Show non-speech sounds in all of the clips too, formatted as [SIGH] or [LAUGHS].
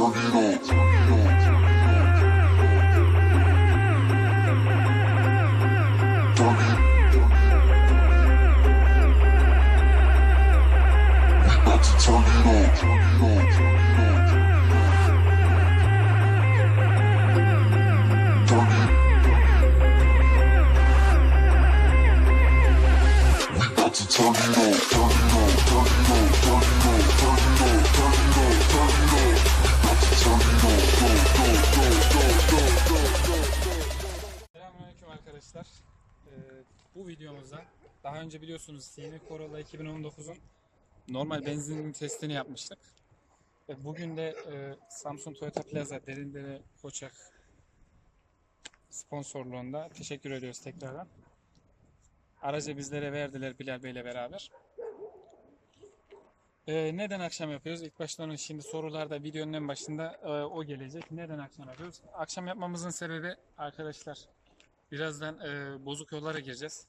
Tornado. Arkadaşlar. Ee, bu videomuzda daha önce biliyorsunuz CMI Corolla 2019'un normal benzin testini yapmıştık. Ve bugün de e, Samsung Toyota Plaza Derindere Koçak sponsorluğunda teşekkür ediyoruz tekrardan. Aracı bizlere verdiler Bilal Bey'le beraber. Ee, neden akşam yapıyoruz? İlk başta onu şimdi sorularda videonun en başında e, o gelecek. Neden akşam yapıyoruz? Akşam yapmamızın sebebi arkadaşlar birazdan e, bozuk yollara gireceğiz.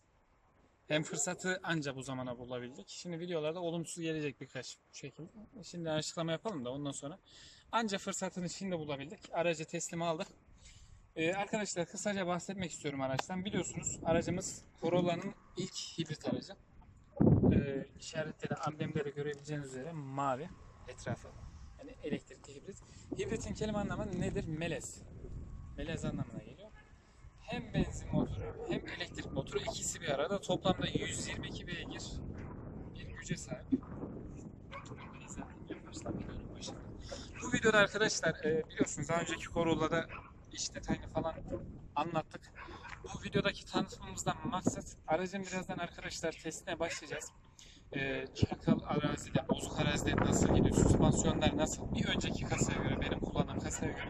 Hem fırsatı anca bu zamana bulabildik. Şimdi videolarda olumsuz gelecek birkaç şekilde. Şimdi açıklama yapalım da ondan sonra. Anca fırsatını şimdi bulabildik. Aracı teslim aldık. Ee, arkadaşlar kısaca bahsetmek istiyorum araçtan. Biliyorsunuz aracımız Corolla'nın ilk hibrit aracı. Ee, işaretleri, amblemleri görebileceğiniz üzere mavi etrafı. Yani elektrikli hibrit. Hibritin kelime anlamı nedir? Melez. Melez anlamına geliyor. Hem benzin motoru hem elektrik motoru ikisi bir arada toplamda 122 beygir bir güce sahip. Bu videoda arkadaşlar e, biliyorsunuz daha önceki Corolla'da iş detayını falan anlattık. Bu videodaki tanıtımımızdan maksat aracın birazdan arkadaşlar testine başlayacağız. E, çakal arazide, bozuk arazide nasıl gidiyor, süspansiyonlar nasıl, bir önceki kasaya göre, benim kullandığım kasaya göre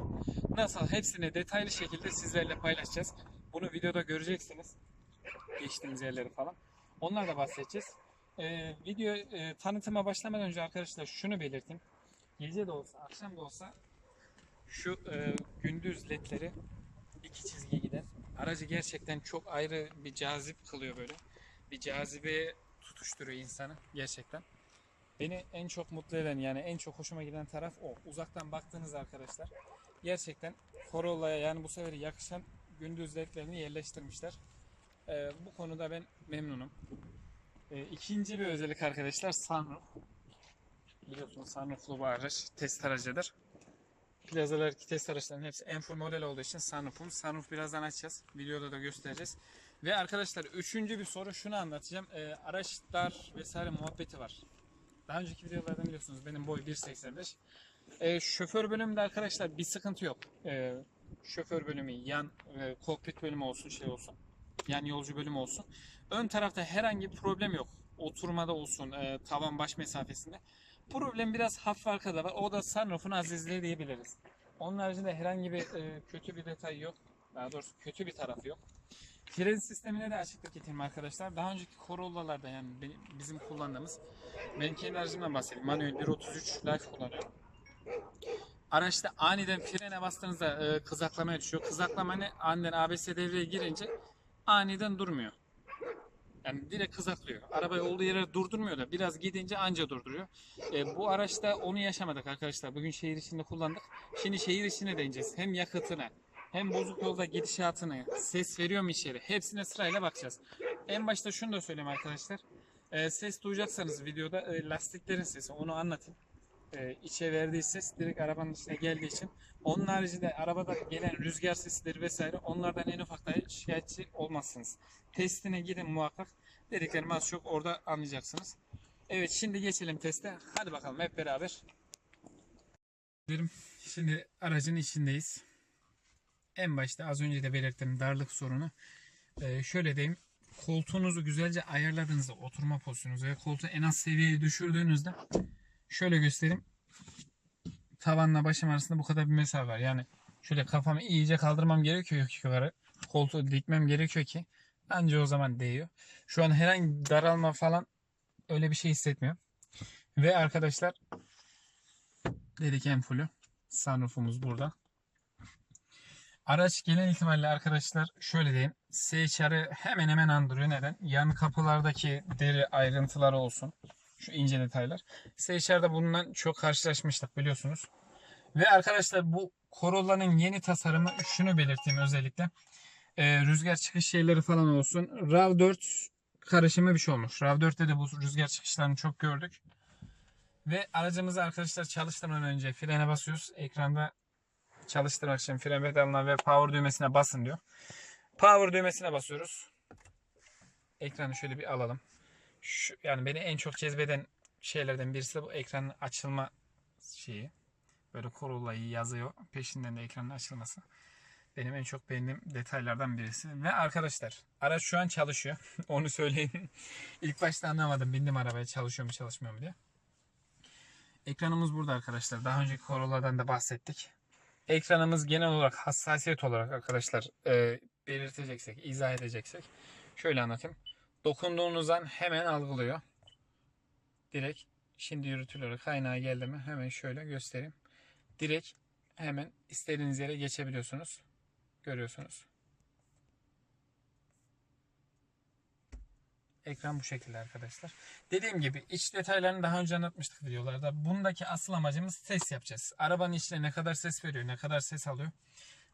nasıl hepsini detaylı şekilde sizlerle paylaşacağız. Bunu videoda göreceksiniz. Geçtiğimiz yerleri falan. Onlar da bahsedeceğiz. E, video e, tanıtıma başlamadan önce arkadaşlar şunu belirteyim. Gece de olsa, akşam da olsa şu e, gündüz ledleri iki çizgi giden aracı gerçekten çok ayrı bir cazip kılıyor böyle. Bir cazibe tutuşturuyor insanı gerçekten. Beni en çok mutlu eden yani en çok hoşuma giden taraf o. Uzaktan baktığınız arkadaşlar gerçekten Corolla'ya yani bu sefer yakışan gündüz ledlerini yerleştirmişler. E, bu konuda ben memnunum. E, ikinci bir özellik arkadaşlar sunroof. Biliyorsunuz sunrooflu bu araç test aracıdır. Plazalardaki test araçlarının hepsi en full model olduğu için sunroof'um. Sunroof birazdan açacağız. Videoda da göstereceğiz. Ve arkadaşlar üçüncü bir soru şunu anlatacağım. Ee, araç dar vesaire muhabbeti var. Daha önceki videolardan biliyorsunuz benim boy 1.85. Ee, şoför bölümünde arkadaşlar bir sıkıntı yok. Ee, şoför bölümü, yan e, kokpit bölümü olsun şey olsun. Yan yolcu bölümü olsun. Ön tarafta herhangi bir problem yok. Oturmada olsun, e, tavan baş mesafesinde. Problem biraz hafif arkada var. O da sunroof'un azizliği diyebiliriz. Onun haricinde herhangi bir e, kötü bir detay yok. Daha doğrusu kötü bir tarafı yok. Fren sistemine de açıklık getireyim arkadaşlar. Daha önceki Corolla'larda yani benim, bizim kullandığımız ben kendi aracımdan bahsedeyim. Manuel 1.33 Life kullanıyorum. Araçta aniden frene bastığınızda e, kızaklamaya düşüyor. Kızaklama ne? Aniden ABS devreye girince aniden durmuyor. Yani direkt kızaklıyor. Arabayı olduğu yere durdurmuyor da biraz gidince anca durduruyor. E, bu araçta onu yaşamadık arkadaşlar. Bugün şehir içinde kullandık. Şimdi şehir içine değineceğiz. Hem yakıtına hem bozuk yolda gidişatını, ses veriyor mu içeri hepsine sırayla bakacağız. En başta şunu da söyleyeyim arkadaşlar. E, ses duyacaksanız videoda e, lastiklerin sesi onu anlatayım. E, içe verdiği ses direkt arabanın içine geldiği için. Onun haricinde arabada gelen rüzgar sesidir vesaire onlardan en ufak dahi şikayetçi olmazsınız. Testine gidin muhakkak. Dediklerimi az çok orada anlayacaksınız. Evet şimdi geçelim teste. Hadi bakalım hep beraber. Şimdi aracın içindeyiz. En başta az önce de belirttiğim darlık sorunu. Ee, şöyle diyeyim. Koltuğunuzu güzelce ayarladığınızda oturma pozisyonunuzu ve koltuğu en az seviyeye düşürdüğünüzde şöyle göstereyim. Tavanla başım arasında bu kadar bir mesafe var. Yani şöyle kafamı iyice kaldırmam gerekiyor yukarı. Koltuğu dikmem gerekiyor ki anca o zaman değiyor. Şu an herhangi daralma falan öyle bir şey hissetmiyorum. Ve arkadaşlar dedik en fullü. Sunroof'umuz burada. Araç genel itibariyle arkadaşlar şöyle diyeyim. CHR'ı hemen hemen andırıyor. Neden? Yan kapılardaki deri ayrıntıları olsun. Şu ince detaylar. CHR'da bundan çok karşılaşmıştık biliyorsunuz. Ve arkadaşlar bu Corolla'nın yeni tasarımı şunu belirteyim özellikle. Ee, rüzgar çıkış şeyleri falan olsun. RAV4 karışımı bir şey olmuş. RAV4'te de bu rüzgar çıkışlarını çok gördük. Ve aracımızı arkadaşlar çalıştırmadan önce frene basıyoruz. Ekranda çalıştırmak için fren pedalına ve power düğmesine basın diyor. Power düğmesine basıyoruz. Ekranı şöyle bir alalım. Şu, yani beni en çok cezbeden şeylerden birisi de bu ekranın açılma şeyi. Böyle Corolla'yı yazıyor. Peşinden de ekranın açılması. Benim en çok beğendiğim detaylardan birisi. Ve arkadaşlar araç şu an çalışıyor. [LAUGHS] Onu söyleyeyim. İlk başta anlamadım. Bindim arabaya çalışıyor mu çalışmıyor mu diye. Ekranımız burada arkadaşlar. Daha önceki Corolla'dan da bahsettik. Ekranımız genel olarak hassasiyet olarak arkadaşlar e, belirteceksek, izah edeceksek şöyle anlatayım. Dokunduğunuzdan hemen algılıyor. Direkt şimdi yürütülüyor. Kaynağa geldi mi hemen şöyle göstereyim. Direkt hemen istediğiniz yere geçebiliyorsunuz. Görüyorsunuz. Ekran bu şekilde arkadaşlar. Dediğim gibi iç detaylarını daha önce anlatmıştık videolarda. Bundaki asıl amacımız ses yapacağız. Arabanın içine ne kadar ses veriyor, ne kadar ses alıyor.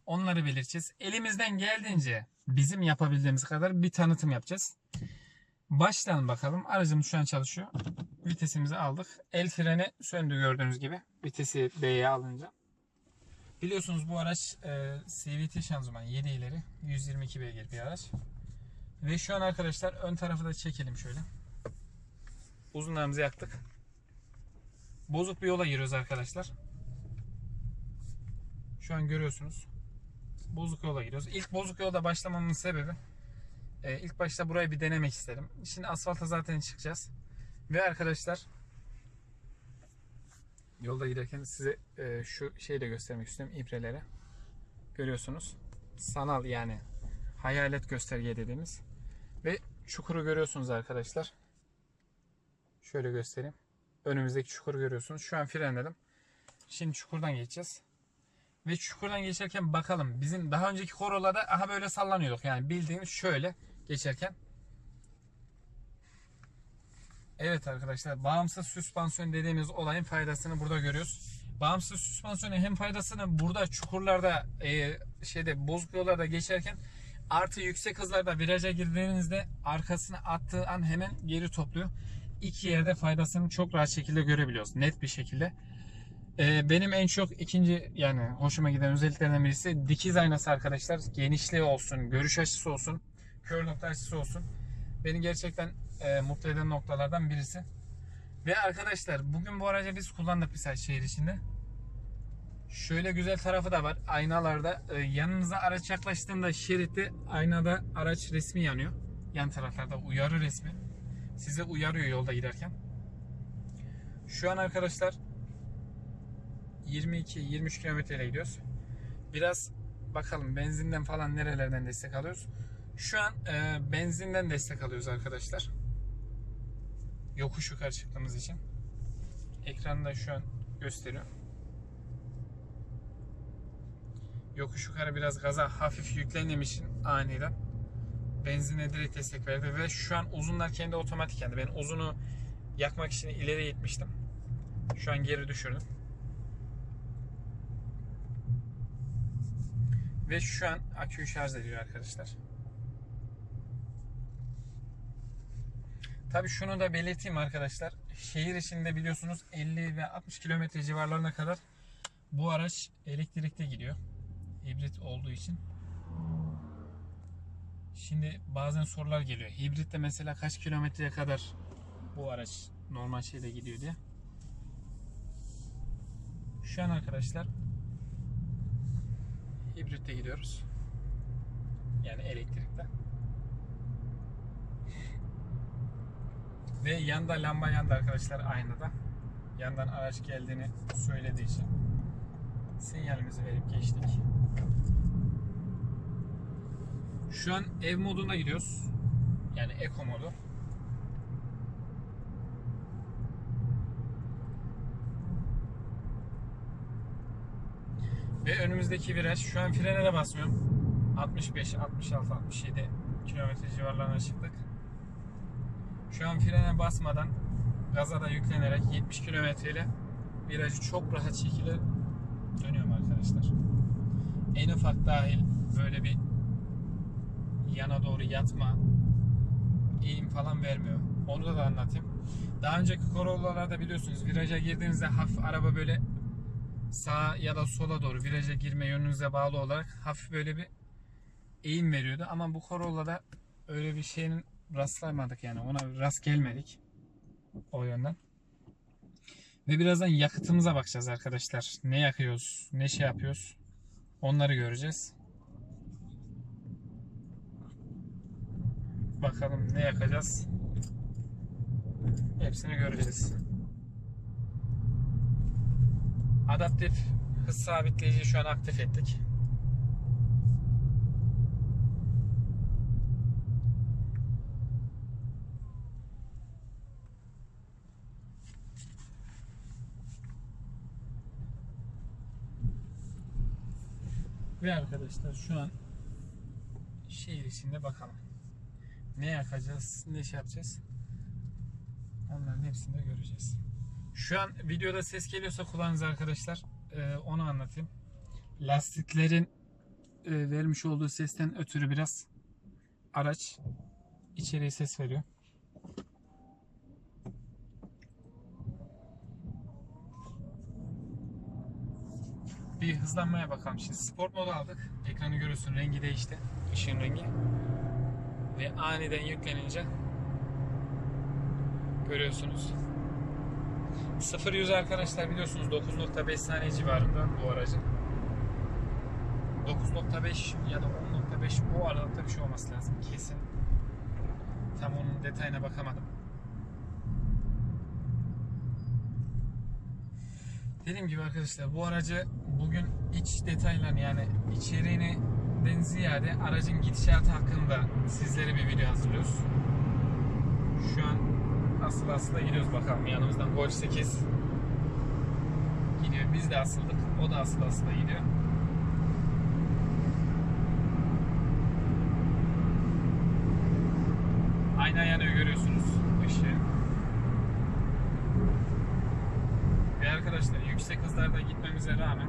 Onları belirteceğiz. Elimizden geldiğince bizim yapabildiğimiz kadar bir tanıtım yapacağız. Başlayalım bakalım. Aracımız şu an çalışıyor. Vitesimizi aldık. El freni söndü gördüğünüz gibi. Vitesi B'ye alınca. Biliyorsunuz bu araç e, CVT şanzıman 7 ileri 122 beygir bir araç. Ve şu an arkadaşlar ön tarafı da çekelim şöyle. Uzunlarımızı yaktık. Bozuk bir yola giriyoruz arkadaşlar. Şu an görüyorsunuz. Bozuk yola giriyoruz. İlk bozuk yolda başlamamın sebebi e, ilk başta burayı bir denemek istedim. Şimdi asfalta zaten çıkacağız. Ve arkadaşlar yolda giderken size e, şu şeyi de göstermek istiyorum ibreleri. Görüyorsunuz. Sanal yani hayalet gösterge dediğimiz. Ve çukuru görüyorsunuz arkadaşlar. Şöyle göstereyim. Önümüzdeki çukuru görüyorsunuz. Şu an frenledim. Şimdi çukurdan geçeceğiz. Ve çukurdan geçerken bakalım. Bizim daha önceki Corolla'da aha böyle sallanıyorduk. Yani bildiğimiz şöyle geçerken. Evet arkadaşlar bağımsız süspansiyon dediğimiz olayın faydasını burada görüyoruz. Bağımsız süspansiyonun hem faydasını burada çukurlarda e, şeyde bozuk yollarda geçerken artı yüksek hızlarda viraja girdiğinizde arkasına attığı an hemen geri topluyor. İki yerde faydasını çok rahat şekilde görebiliyoruz. Net bir şekilde. Ee, benim en çok ikinci yani hoşuma giden özelliklerden birisi dikiz aynası arkadaşlar. Genişliği olsun, görüş açısı olsun, kör nokta açısı olsun. Beni gerçekten e, mutlu eden noktalardan birisi. Ve arkadaşlar bugün bu aracı biz kullandık bir saat şehir içinde. Şöyle güzel tarafı da var. Aynalarda e, yanınıza araç yaklaştığında şeritte aynada araç resmi yanıyor. Yan taraflarda uyarı resmi. Size uyarıyor yolda giderken. Şu an arkadaşlar 22-23 kilometre ile gidiyoruz. Biraz bakalım benzinden falan nerelerden destek alıyoruz. Şu an e, benzinden destek alıyoruz arkadaşlar. Yokuş yukarı çıktığımız için. Ekranda şu an gösteriyor. Yokuş yukarı biraz gaza hafif yüklendiğim aniden benzine direkt destek verdi ve şu an uzunlar kendi otomatik yani ben uzunu yakmak için ileri gitmiştim. Şu an geri düşürdüm. Ve şu an aküyü şarj ediyor arkadaşlar. Tabii şunu da belirteyim arkadaşlar. Şehir içinde biliyorsunuz 50 ve 60 kilometre civarlarına kadar bu araç elektrikte gidiyor. Hibrit olduğu için. Şimdi bazen sorular geliyor. Hibritte mesela kaç kilometreye kadar bu araç normal şeyde gidiyor diye. Şu an arkadaşlar hibritte gidiyoruz. Yani elektrikte. Ve yanda lamba yandı arkadaşlar aynada. Yandan araç geldiğini söylediği için sinyalimizi verip geçtik. Şu an ev moduna gidiyoruz. Yani Eco modu. Ve önümüzdeki viraj şu an frene de basmıyorum. 65, 66, 67 kilometre civarlarına çıktık. Şu an frene basmadan gaza da yüklenerek 70 kilometre ile virajı çok rahat şekilde dönüyorum arkadaşlar. En ufak dahil böyle bir yana doğru yatma eğim falan vermiyor. Onu da, da anlatayım. Daha önceki Corolla'larda biliyorsunuz viraja girdiğinizde hafif araba böyle sağa ya da sola doğru viraja girme yönünüze bağlı olarak hafif böyle bir eğim veriyordu. Ama bu Corolla'da öyle bir şeyin rastlamadık yani ona rast gelmedik o yönden. Ve birazdan yakıtımıza bakacağız arkadaşlar. Ne yakıyoruz, ne şey yapıyoruz. Onları göreceğiz. Bakalım ne yakacağız. Hepsini göreceğiz. Adaptif hız sabitleyiciyi şu an aktif ettik. Ve arkadaşlar şu an şehir içinde bakalım. Ne yakacağız, ne şey yapacağız. Onların hepsini de göreceğiz. Şu an videoda ses geliyorsa kulağınız arkadaşlar. Ee, onu anlatayım. Lastiklerin e, vermiş olduğu sesten ötürü biraz araç içeriye ses veriyor. Bir hızlanmaya bakalım. Şimdi sport modu aldık. Ekranı görüyorsun rengi değişti. Işığın rengi. Ve aniden yüklenince görüyorsunuz. 0-100 arkadaşlar biliyorsunuz 9.5 saniye civarında bu aracın. 9.5 ya da 10.5 o aralıkta bir şey olması lazım kesin. Tam onun detayına bakamadım. Dediğim gibi arkadaşlar bu aracı bugün iç detaylarını yani içeriğini den ziyade aracın gidişatı hakkında sizlere bir video hazırlıyoruz. Şu an asıl asıla gidiyoruz bakalım yanımızdan Golf 8 gidiyor. Biz de asıldık. O da asıl asıla gidiyor. Ayna yanıyor görüyorsunuz ışığı. Ve arkadaşlar yüksek hızlarda gitmemize rağmen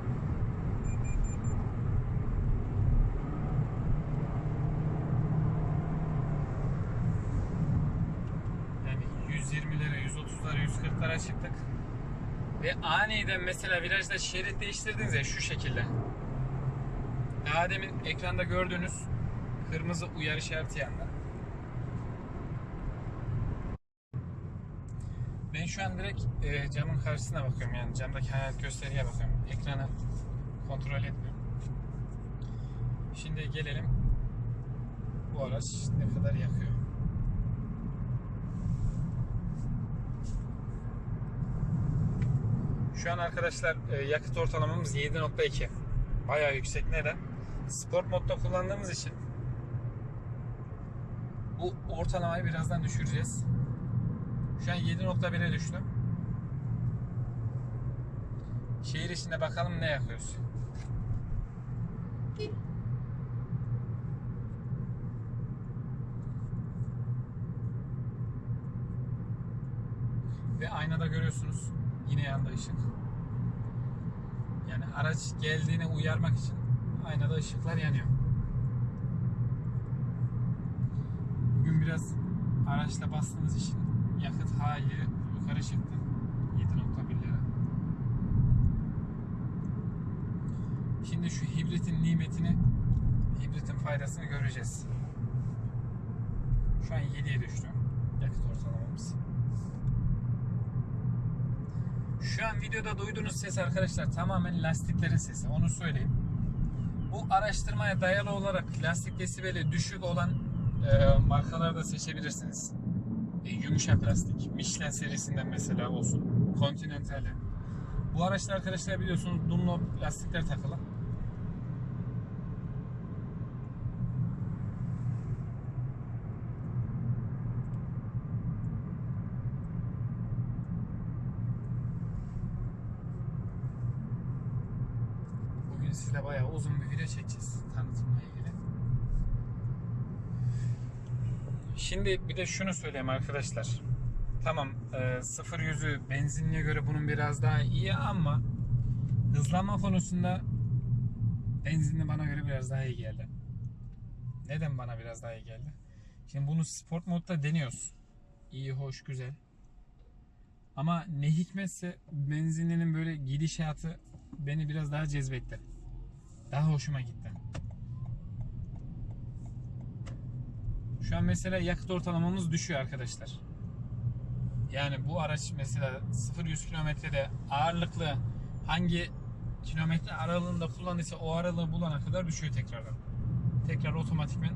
140'lara çıktık. Ve aniden mesela virajda şerit değiştirdiniz ya şu şekilde. Daha demin ekranda gördüğünüz kırmızı uyarı işareti yandı. Ben şu an direkt e, camın karşısına bakıyorum yani camdaki hayat gösteriye bakıyorum. Ekranı kontrol etmiyorum. Şimdi gelelim bu araç ne kadar yakıyor. Şu an arkadaşlar e, yakıt ortalamamız 7.2. Bayağı yüksek. Neden? Sport modda kullandığımız için bu ortalamayı birazdan düşüreceğiz. Şu an 7.1'e düştüm. Şehir içinde bakalım ne yakıyoruz. Ve aynada görüyorsunuz ışık. Yani araç geldiğini uyarmak için aynada ışıklar yanıyor. Bugün biraz araçla bastığımız için yakıt hali yukarı çıktı. 7.1'lere. Şimdi şu hibritin nimetini, hibritin faydasını göreceğiz. Şu an 7'ye düştü yakıt ortalamamız. Şu an videoda duyduğunuz ses arkadaşlar tamamen lastiklerin sesi. Onu söyleyeyim. Bu araştırmaya dayalı olarak lastik desibeli düşük olan e, markaları da seçebilirsiniz. E, yumuşak lastik. Michelin serisinden mesela olsun. Continental'e. Bu araçta arkadaşlar biliyorsunuz Dunlop lastikler takılı. Bugün sizle bayağı uzun bir video çekeceğiz tanıtımla ilgili. Şimdi bir de şunu söyleyeyim arkadaşlar. Tamam e, 0 yüzü benzinliğe göre bunun biraz daha iyi ama Hızlanma konusunda benzinli bana göre biraz daha iyi geldi. Neden bana biraz daha iyi geldi? Şimdi bunu sport modda deniyoruz. İyi, hoş, güzel. Ama ne hikmetse benzinlinin böyle gidişatı beni biraz daha cezbetti. Daha hoşuma gitti. Şu an mesela yakıt ortalamamız düşüyor arkadaşlar. Yani bu araç mesela 0-100 kilometrede ağırlıklı hangi kilometre aralığında kullanırsa o aralığı bulana kadar düşüyor tekrardan. Tekrar otomatikmen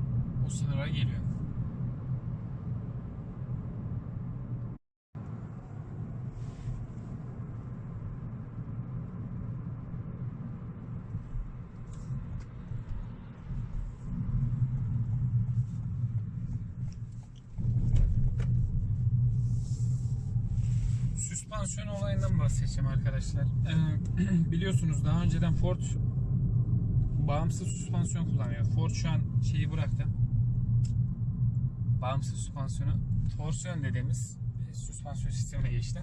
o sınıra geliyor. Arkadaşlar. Ee, [CLEARS THROAT] biliyorsunuz daha önceden Ford bağımsız süspansiyon kullanıyor. Ford şu an şeyi bıraktı. Bağımsız süspansiyonu torsiyon dediğimiz bir süspansiyon sistemine geçti.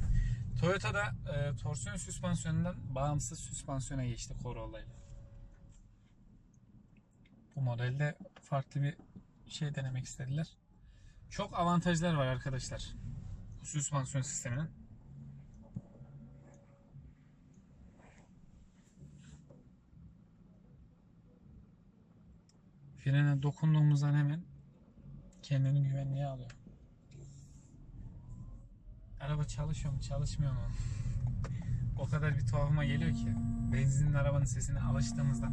Toyota da e, torsiyon süspansiyonundan bağımsız süspansiyona geçti Corolla ile. Bu modelde farklı bir şey denemek istediler. Çok avantajlar var arkadaşlar. Bu süspansiyon sisteminin. Frene dokunduğumuzdan hemen kendini güvenliğe alıyor. Araba çalışıyor mu çalışmıyor mu? o kadar bir tuhafıma geliyor ki. Benzinli arabanın sesine alıştığımızda.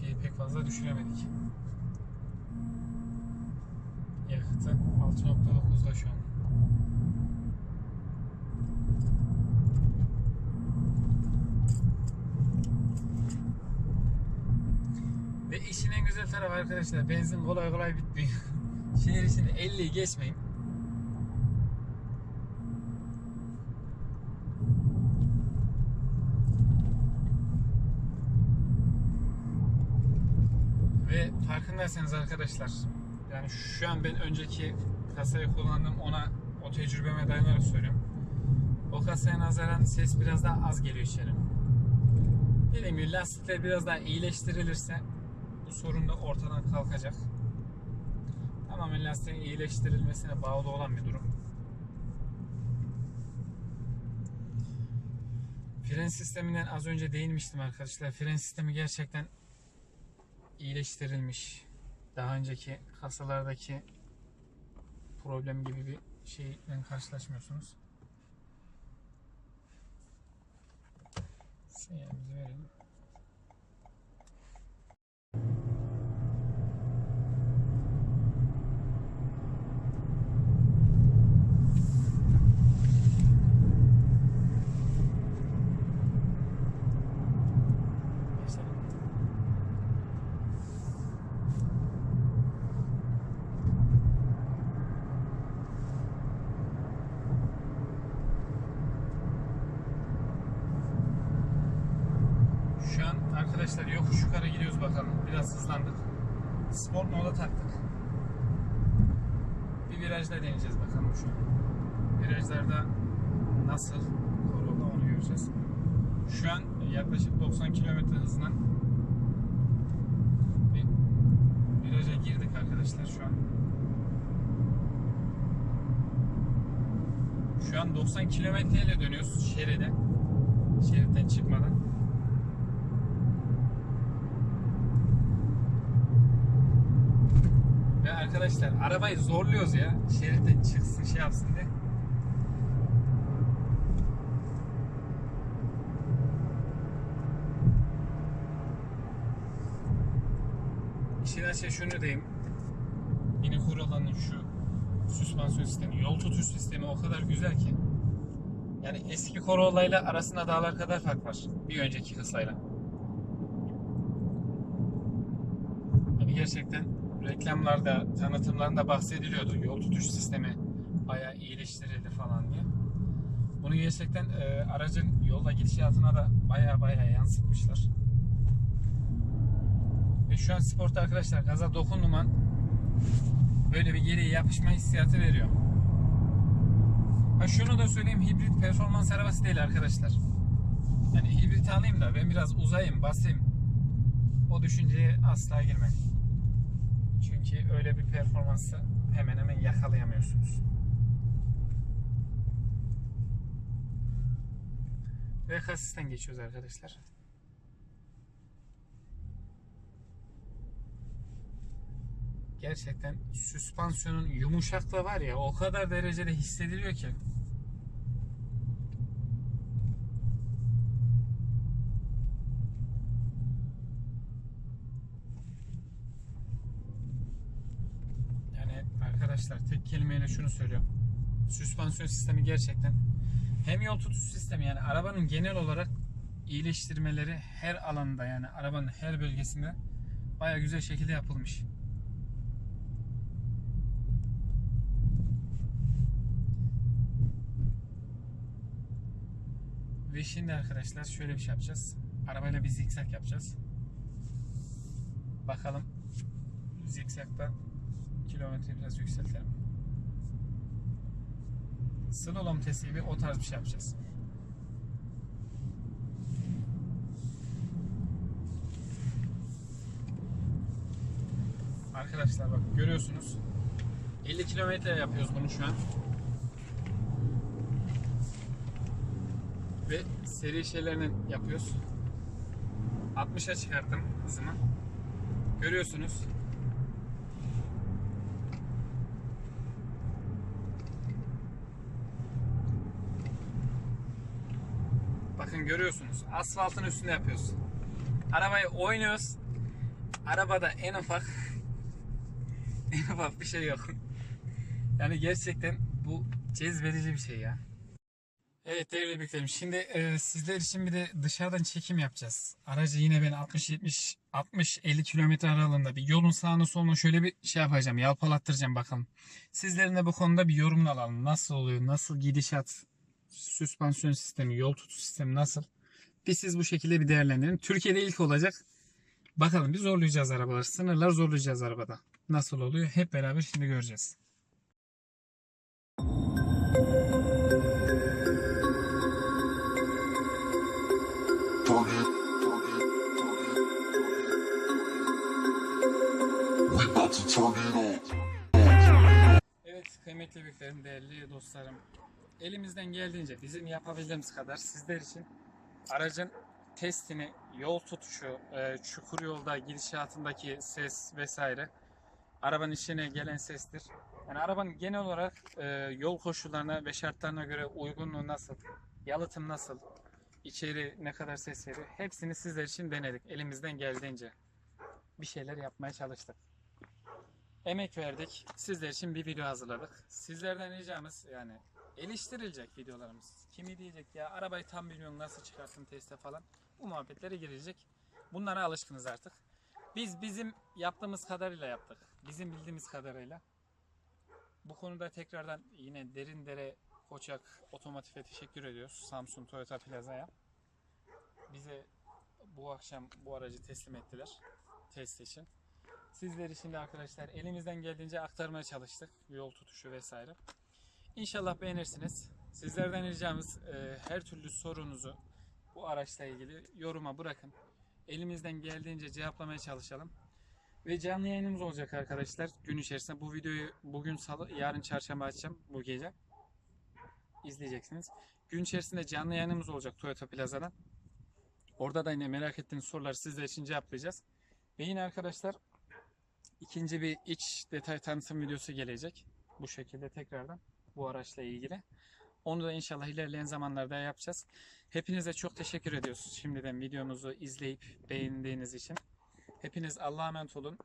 Şeyi pek fazla düşüremedik. 6.9'da şu an. Ve işin en güzel tarafı arkadaşlar benzin kolay kolay bitmiyor. [LAUGHS] Şehir içinde 50'yi geçmeyin. Ve farkındaysanız arkadaşlar yani şu an ben önceki kasayı kullandım ona o tecrübeme dayanarak söylüyorum. O kasaya nazaran ses biraz daha az geliyor içeri. Dediğim gibi lastikler biraz daha iyileştirilirse bu sorun da ortadan kalkacak. Tamamen lastiğin iyileştirilmesine bağlı olan bir durum. Fren sisteminden az önce değinmiştim arkadaşlar. Fren sistemi gerçekten iyileştirilmiş. Daha önceki kasalardaki problem gibi bir şeyle karşılaşmıyorsunuz. Sinyalimizi verelim. Geçelim. Şu an arkadaşlar yokuş yukarı gidiyoruz bakalım. Biraz hızlandık. Sport moda taktık. Bir virajda deneyeceğiz bakalım şu an. Virajlarda nasıl Corolla onu göreceğiz. Şu an yaklaşık 90 km hızla bir viraja girdik arkadaşlar şu an. Şu an 90 km ile dönüyoruz şeride. Şeritten çıkmadan. Ve arkadaşlar arabayı zorluyoruz ya. Şeritten çıksın şey yapsın diye. İşin açığı şunu diyeyim. Mini Corolla'nın şu süspansiyon sistemi, yol tutuş sistemi o kadar güzel ki. Yani eski Corolla ile arasında dağlar kadar fark var. Bir önceki kısayla. Hani gerçekten reklamlarda, tanıtımlarında bahsediliyordu. Yol tutuş sistemi bayağı iyileştirildi falan diye. Bunu gerçekten e, aracın yolda gidişatına da bayağı bayağı yansıtmışlar. Ve şu an sportta arkadaşlar gaza dokundum an böyle bir geriye yapışma hissiyatı veriyor. Ha şunu da söyleyeyim hibrit performans arabası değil arkadaşlar. Yani hibrit alayım da ben biraz uzayayım basayım. O düşünceye asla girmeyin. Çünkü öyle bir performansı hemen hemen yakalayamıyorsunuz. Ve kasisten geçiyoruz arkadaşlar. Gerçekten süspansiyonun yumuşaklığı var ya o kadar derecede hissediliyor ki. Yani arkadaşlar tek kelimeyle şunu söylüyorum. Süspansiyon sistemi gerçekten hem yol tutuş sistemi yani arabanın genel olarak iyileştirmeleri her alanda yani arabanın her bölgesinde baya güzel şekilde yapılmış. Ve şimdi arkadaşlar şöyle bir şey yapacağız. Arabayla bir zikzak yapacağız. Bakalım zikzakta kilometre biraz yükseltelim. Slalom testi gibi o tarz bir şey yapacağız. Arkadaşlar bak görüyorsunuz 50 kilometre yapıyoruz bunu şu an. Ve seri şeylerini yapıyoruz. 60'a çıkarttım hızımı. Görüyorsunuz. Görüyorsunuz. Asfaltın üstünde yapıyoruz. Arabayı oynuyoruz. Arabada en ufak [LAUGHS] en ufak bir şey yok. Yani gerçekten bu cezbedici bir şey ya. Evet değerli büyüklerim. Şimdi e, sizler için bir de dışarıdan çekim yapacağız. Aracı yine ben 60-70 60-50 kilometre aralığında bir yolun sağına soluna şöyle bir şey yapacağım. Yalpalattıracağım bakalım. Sizlerin de bu konuda bir yorumunu alalım. Nasıl oluyor? Nasıl gidişat? Süspansiyon sistemi, yol tutuş sistemi nasıl? Bir siz bu şekilde bir değerlendirin. Türkiye'de ilk olacak. Bakalım bir zorlayacağız arabalar. Sınırlar zorlayacağız arabada. Nasıl oluyor? Hep beraber şimdi göreceğiz. Evet kıymetli büyüklerim, değerli dostlarım. Elimizden geldiğince bizim yapabildiğimiz kadar sizler için aracın testini, yol tutuşu, e, çukur yolda gidişatındaki ses vesaire arabanın içine gelen sestir. Yani arabanın genel olarak e, yol koşullarına ve şartlarına göre uygunluğu nasıl, yalıtım nasıl, içeri ne kadar ses veriyor hepsini sizler için denedik elimizden geldiğince. Bir şeyler yapmaya çalıştık. Emek verdik. Sizler için bir video hazırladık. Sizlerden ricamız yani eleştirilecek videolarımız. Kimi diyecek ya arabayı tam bilmiyorum nasıl çıkarttın teste falan. Bu muhabbetlere girecek. Bunlara alışkınız artık. Biz bizim yaptığımız kadarıyla yaptık. Bizim bildiğimiz kadarıyla. Bu konuda tekrardan yine Derindere Koçak Otomotiv'e teşekkür ediyoruz. Samsun Toyota Plaza'ya. Bize bu akşam bu aracı teslim ettiler. Test için. Sizler için de arkadaşlar elimizden geldiğince aktarmaya çalıştık. Yol tutuşu vesaire. İnşallah beğenirsiniz. Sizlerden ricamız e, her türlü sorunuzu bu araçla ilgili yoruma bırakın. Elimizden geldiğince cevaplamaya çalışalım. Ve canlı yayınımız olacak arkadaşlar gün içerisinde. Bu videoyu bugün salı, yarın çarşamba açacağım bu gece. İzleyeceksiniz. Gün içerisinde canlı yayınımız olacak Toyota Plaza'dan. Orada da yine merak ettiğiniz soruları sizler için cevaplayacağız. Ve yine arkadaşlar ikinci bir iç detay tanıtım videosu gelecek. Bu şekilde tekrardan bu araçla ilgili. Onu da inşallah ilerleyen zamanlarda yapacağız. Hepinize çok teşekkür ediyoruz şimdiden videomuzu izleyip beğendiğiniz için. Hepiniz Allah'a emanet olun.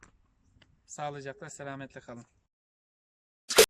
Sağlıcakla, selametle kalın.